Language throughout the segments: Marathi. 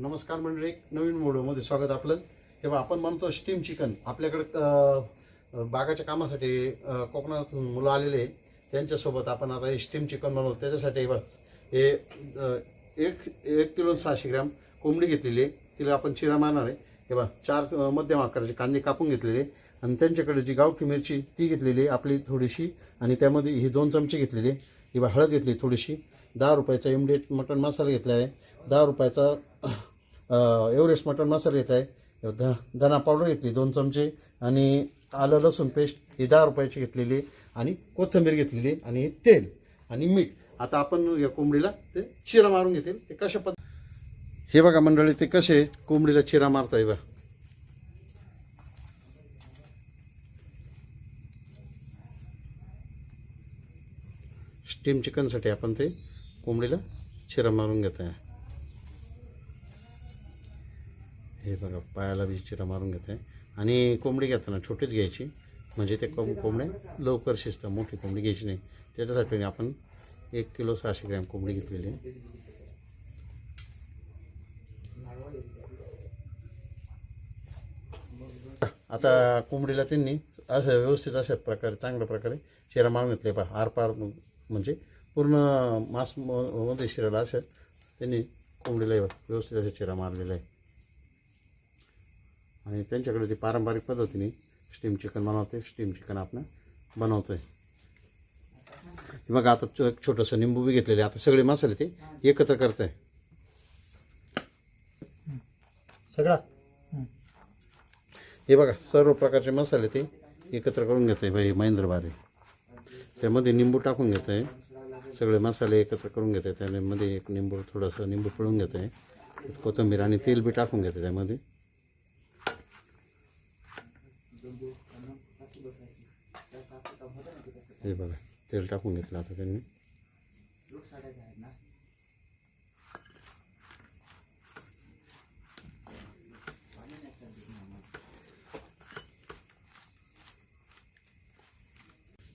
नमस्कार मंडळी एक नवीन व्हिडिओमध्ये स्वागत आपलं. तेव्हा आपण म्हणतो स्टीम चिकन आपल्याकडे बागाच्या कामासाठी कोकणातून मुलं आलेले आहे. त्यांच्यासोबत आपण आता हे स्टीम चिकन बनवतो. त्याच्यासाठी हे हे एक एक किलो सहाशे ग्रॅम कोंबडी घेतलेली आहे. तिला आपण चिरा मारणार आहे. तेव्हा चार मध्यम आकाराचे कांदे कापून घेतलेले आहे. आणि त्यांच्याकडे जी गावठी मिरची ती घेतलेली आहे आपली थोडीशी. आणि त्यामध्ये ही दोन चमचे घेतलेली आहे. हळद घेतली थोडीशी. दहा रुपयाचा इमडेट मटण मसाला घेतला आहे. दहा रुपयाचा एव्हरेस्ट मटण मसाला येत आहे. ध धना पावडर घेतली दोन चमचे. आणि आलं लसूण पेस्ट ही दहा रुपयाची घेतलेली आणि कोथिंबीर घेतलेली आहे. आणि तेल आणि मीठ. आता आपण या कोंबडीला ते चिरा मारून घेतील. ते कशा पद्ध हे बघा मंडळी ते कसे कोंबडीला चिरा मारताय बघा. स्टीम चिकनसाठी आपण ते कोंबडीला चिरा मारून घेत आहे हे बघा पायाला विचिरा चिरा मारून घेत आहे आणि कोंबडी घेताना छोटीच घ्यायची. म्हणजे ते कोंब कोंबड्या लवकर शिजतात मोठी कोंबडी घ्यायची नाही. त्याच्यासाठी आपण एक किलो सहाशे ग्रॅम कोंबडी घेतलेली आहे. आता कोंबडीला त्यांनी असं व्यवस्थित अशा प्रकारे चांगल्या प्रकारे शिरा मारून घेतले. पा आरपार म्हणजे पूर्ण मांस म- मध्ये शिराला असं त्यांनी कोंबडीला व्यवस्थित अशा चिरा मारलेला आहे आणि ती पारंपरिक पद्धतीने स्टीम चिकन बनवते स्टीम चिकन आपण बनवतो आहे बघा, आता छो- एक छोटंसं निंबू बी घेतलेले आता सगळे मसाले ते एकत्र करत आहे सगळा? हे बघा, सर्व प्रकारचे मसाले ते एकत्र आहे भाई महेंद्र बारे त्यामध्ये निंबू टाकून घेत आहे सगळे मसाले एकत्र त्यामध्ये एक निंबू, थोडंसं निंबू पिळून घेत आहे कोथंबीर तेल बी टाकून घेते त्यामध्ये. हे बघा तेल टाकून घेतलं आता त्यांनी.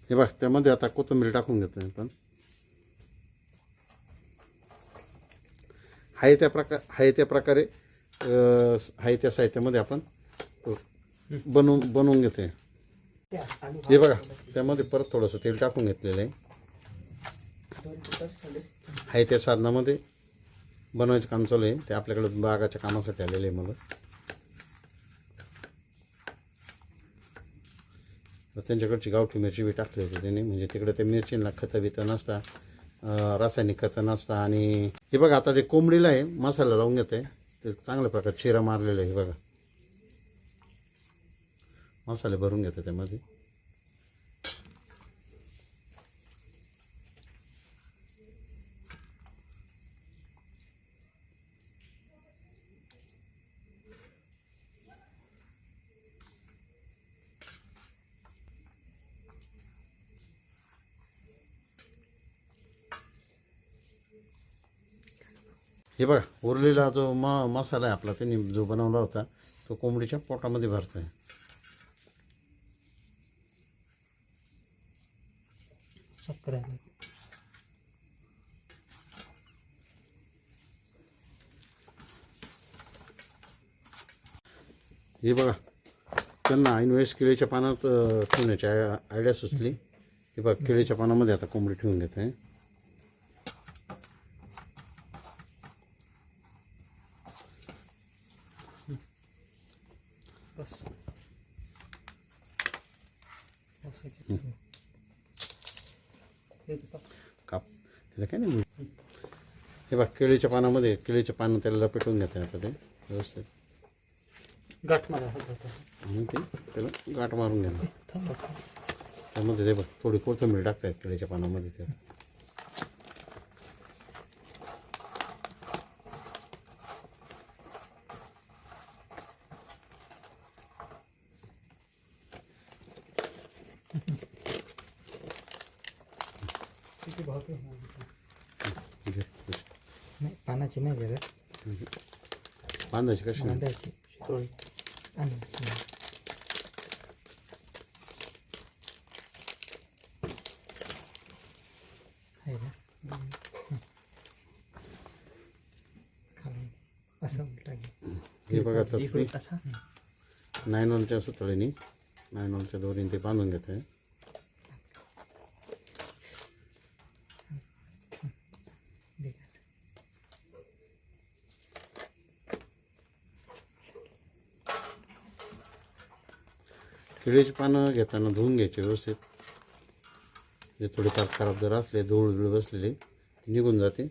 हे बघ त्यामध्ये आता कोथिंबीर टाकून घेतो पण. हाय त्या प्रकार हाय त्या प्रकारे आहे हाय त्या साहित्यामध्ये आपण बनवून बनवून घेते हे बघा त्यामध्ये परत थोडंसं तेल टाकून घेतलेलं आहे. हाय त्या साधनामध्ये. बनवायचं काम चालू आहे. ते आपल्याकडे बागाच्या कामासाठी आलेलं आहे मला. त्यांच्याकडची गावठी मिरची बी टाकली होती त्यांनी. म्हणजे तिकडे त्या मिरचीला खतं बितं नसता रासायनिक खतं नसता. आणि हे बघा आता ते कोंबडीला आहे मसाला लावून घेत आहे ते चांगल्या प्रकारे चिरा मारलेला आहे हे बघा. मसाले भरून घेतो त्यामध्ये. हे बघा उरलेला जो म मसाला आहे आपला त्यांनी जो बनवला होता तो कोंबडीच्या पोटामध्ये भरतो आहे आहे हे बघा त्यांना ऐन वेळेस केळीच्या पानात ठेवण्याची आय आयडिया सुचली. हे बघा केळीच्या पानामध्ये आता कोंबडी ठेवून घेत आहे. बस. काप. त्याला काय नाही हे बघा केळीच्या पानामध्ये केळीच्या पानं त्याला लपेटून घेत आता ते व्यवस्थित. गाठ मारा. आणि ते त्याला गाठ मारून घेणार. त्यामध्ये ते बघ थोडी कोथिंबीर टाकतायत केळीच्या पानामध्ये ते किती भावते नाही घे. पानाची नाही जरा बांधायची कशी बांधायची थोडी आणि आहे ना खाली असं उलटा घे. हे बघा तर इकडे ते तसा नाईन वनच्या सुतळीने नाईन वनच्या दोरीने ते बांधून घेत आहे केळीची पानं घेताना धुवून घ्यायचे व्यवस्थित. जे थोडेफार खराब जर असले धूळ धूळ बसलेले ते निघून जाते.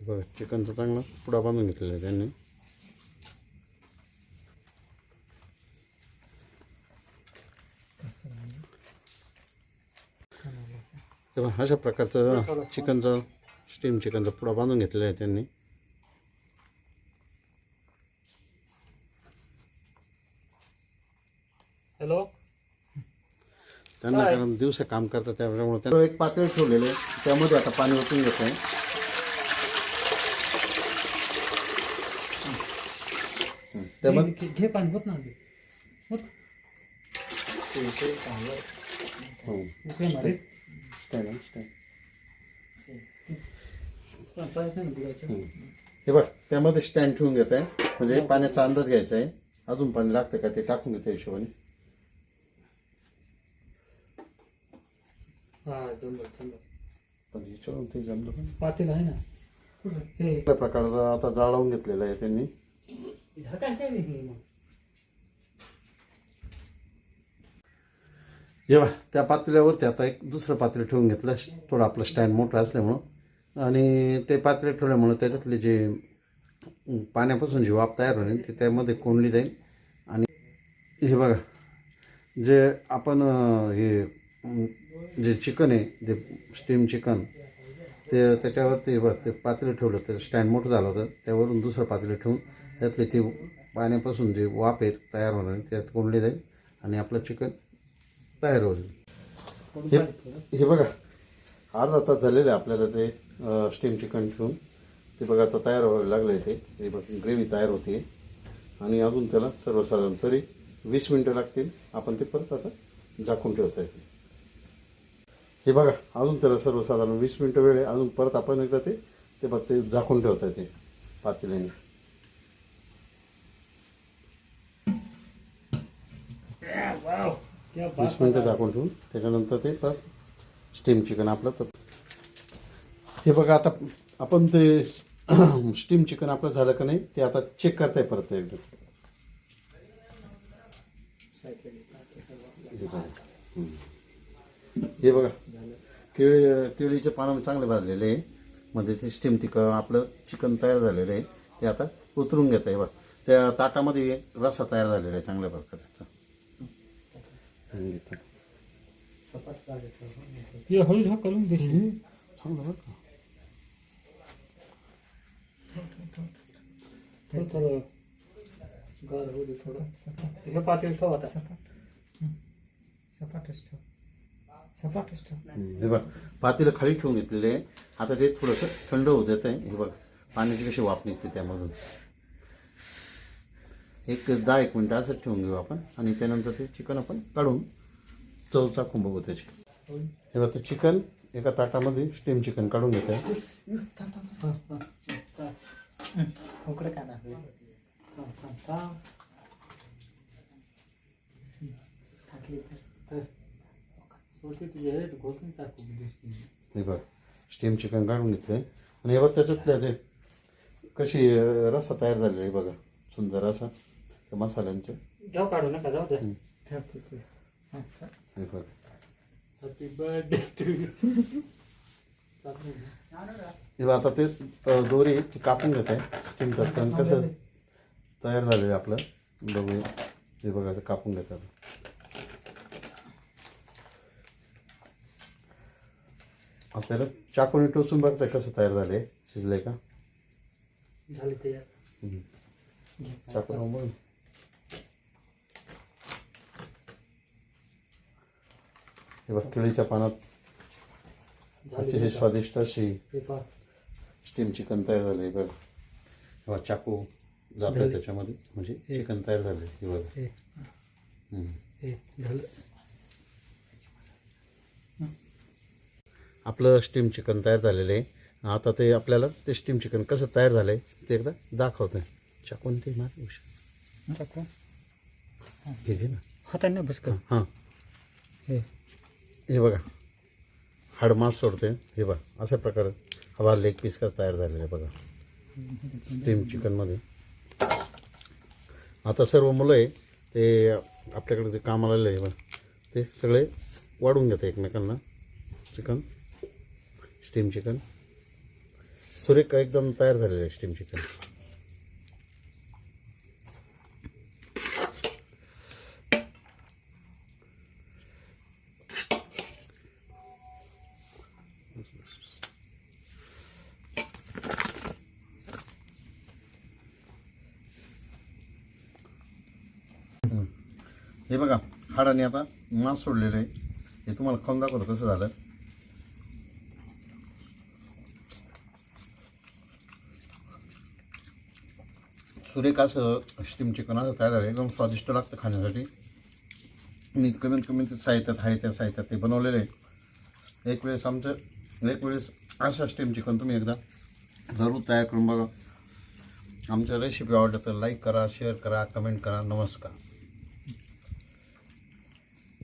बघा चिकनचा चांगला पुडा बांधून घेतलेला आहे त्यांनी. तेव्हा अशा प्रकारचं चिकनचा स्टीम चिकनचा पुडा बांधून घेतलेला आहे त्यांनी. हॅलो त्यांना कारण दिवस काम करतात त्यामुळे त्यांना एक पातळी ठेवलेलं आहे. त्यामध्ये आता पाणी ओतून घेत आहे त्यामध्ये घे- पाणी होत ना. हो. Stand stand. हे बघ त्यामध्ये स्टँड ठेवून घेत आहे म्हणजे पाण्याचा अंदाज घ्यायचा आहे. अजून पाणी लागतं का ते टाकून घेतं हिशोबाने. हा जमलं जमलं. पण हिशोबाने ते जमलं पण पातेल आहे ना? कुठं? हे. प्रकारचा आता जाळ लावून घेतलेला आहे त्यांनी. नाही हे मग? हे बा त्या पातेल्यावरती आता एक दुसरं पातळी ठेवून घेतलं थोडं आपलं स्टँड मोठं असल्यामुळं. आणि ते पातळी ठेवल्यामुळं त्याच्यातले जे पाण्यापासून जी वाफ तयार होईल ते त्यामध्ये कोंडली जाईल. आणि हे बघा जे आपण हे जे चिकन आहे जे स्टीम चिकन ते त्याच्यावरती बघ ते पातळी ठेवलं तर स्टँड मोठं झालं होतं त्यावरून दुसरं पातळी ठेवून त्यातले ते पाण्यापासून जे वाफ आहे तयार होणार त्यात कोंडली जाईल. आणि आपलं चिकन तयार होईल. हे हे बघा अर्धा तास झालेलं आहे आपल्याला ते स्टीम चिकन ठेवून. ते बघा आता तयार व्हायला लागलं आहे ते. ते बघ ग्रेव्ही तयार होते आणि अजून त्याला सर्वसाधारण तरी वीस मिनटं लागतील. आपण ते परत आता झाकून ठेवता येते हे बघा अजून त्याला सर्वसाधारण वीस मिनटं वेळ आहे. अजून परत आपण एकदा ते ते बघ ते झाकून ठेवता येते पातेल्याने. वीस मिनटं झाकून ठेवून त्याच्यानंतर ते परत स्टीम चिकन आपलं तर हे बघा आता आपण ते स्टीम चिकन आपलं झालं का नाही ते आता चेक करताय परत एकदा. हे बघा. केळी केळीचे पानं चांगले भाजलेले आहे. मध्ये ते स्टीम तिक आपलं चिकन तयार झालेलं आहे. ते आता उतरून घेत आहे बघा. त्या ताटामध्ये रसा तयार झालेला आहे चांगल्या प्रकारे. हे हळू झाक करून देशील चांगलं बरं का थोडं थोडं गार होऊ दे थोडं हे पातेल ठेव आता सपाटच ठेव सपाटच ठेव हम्म, हे बघ पातेलं खाली ठेवून घेतलेले आता ते थोडंसं थंड होत आहे हे। बघ पाण्याची कशी वाफ निघते त्यामधून एक दहा एक मिनटं असंच ठेवून घेऊ आपण. आणि त्यानंतर ते चिकन आपण काढून चव चाकून बघू त्याची. हे बघ ते चिकन एका ताटामध्ये स्टीम चिकन काढून घेत आहे हे बघ स्टीम चिकन काढून घेतलं आहे आणि हे बघ त्याच्यातल्या ते कशी अं, रस्सा तयार झालेला आहे बघा. सुंदर असा. त्या मसाल्यांचं. जाऊ काढू नका जाऊ द्या. हे बघ. हॅपी बर्थडे हे बघ आता ते अं, दोरी ती कापून घेत आहे स्टीम चिकन कसं तयार झालेलं आहे आपलं बघूया. हे बघा आता कापून घेतात आता त्याला चाकूने टोचून बघताय कसं तयार झालंय शिजलंय का? झाले ते हम्म. चाकू लावून बघ हे बघ केळीच्या पानात अतिशय स्वादिष्ट अशी हे स्टीम चिकन तयार झालंय बघ बघा चाकू जातोय झाले. त्याच्यामध्ये म्हणजे चिकन तयार हे बघ झालं आपलं स्टीम चिकन तयार झालेलं आहे. आता ते आपल्याला ते स्टीम चिकन कसं तयार झालं आहे ते एकदा दाखवतं. चाकून ते मार हे घे ना. हाताने बस कर. हां. हे. हे बघा. हाडमास सोडते. हे बघा अशा प्रकारे हवा लेग पीस कस तयार झालेला आहे बघा. स्टीम चिकनमध्ये आता सर्व मुलं आहे ते आपल्याकडे जे कामाला आलेलं आहे बघा. ते सगळे वाढून घेते एकमेकांना. चिकन स्टीम चिकन सुरेख एकदम तयार झालेलं आहे स्टीम चिकन हे बघा हाडाने आता मांस सोडलेलं आहे. हे तुम्हाला खाऊन दाखवतो कसं झालं. सुरेख असं स्टीम चिकन असं तयार झालं. एकदम स्वादिष्ट लागतं खाण्यासाठी. मी कमीत कमी ते साहित्यात आहे त्या साहित्यात ते बनवलेलं आहे. एक वेळेस आमचं एक वेळेस असं स्टीम चिकन तुम्ही एकदा जरूर तयार करून बघा. आमच्या रेसिपी आवडलं तर लाईक करा शेअर करा कमेंट करा. नमस्कार.